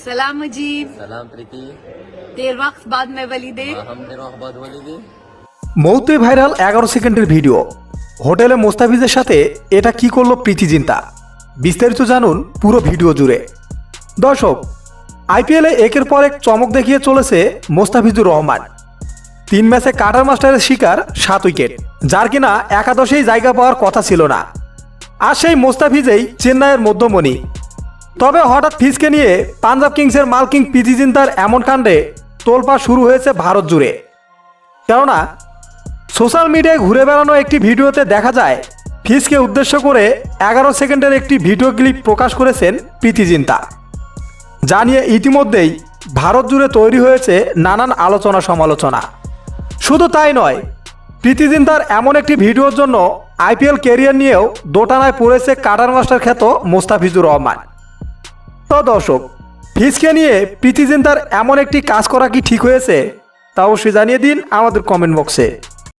सलाम अजीब सलाम प्रीति देर वक्त बाद में वली दे हाँ, हम तेरे अहबाद वाली दी মৌতে ভাইরাল এগারো সেকেন্ডের ভিডিও হোটেলে মোস্তাফিজের সাথে এটা কি করলো প্রীতি জিন্তা বিস্তারিত জানুন পুরো ভিডিও জুড়ে দর্শক আইপিএলে একের পর এক চমক দেখিয়ে চলেছে মোস্তাফিজুর রহমান তিন ম্যাচে কাটার মাস্টারের শিকার সাত উইকেট যার কিনা একাদশেই জায়গা পাওয়ার কথা ছিল না আর সেই মোস্তাফিজেই চেন্নাইয়ের মধ্যমণি তবে হঠাৎ ফিজকে নিয়ে পাঞ্জাব কিংসের মালকিং প্রীতি জিন্তার এমন কাণ্ডে তোলপা শুরু হয়েছে ভারত জুড়ে। কেননা, সোশ্যাল মিডিয়ায় ঘুরে বেড়ানো একটি ভিডিওতে দেখা যায়, ফিসকে উদ্দেশ্য করে এগারো সেকেন্ডের একটি ভিডিও ক্লিপ প্রকাশ করেছেন প্রীতি জিন্তা যা নিয়ে ইতিমধ্যেই ভারত জুড়ে তৈরি হয়েছে নানান আলোচনা সমালোচনা। শুধু তাই নয়, প্রীতি জিন্তার এমন একটি ভিডিওর জন্য আইপিএল কেরিয়ার নিয়েও দোটানায় পড়েছে কাটার মাস্টার খ্যাত মোস্তাফিজুর রহমান। তো দর্শক, ফিজকে নিয়ে প্রীতি জিন্তার এমন একটি কাজ করা কি ঠিক হয়েছে, তাও সে জানিয়ে দিন আমাদের কমেন্ট বক্সে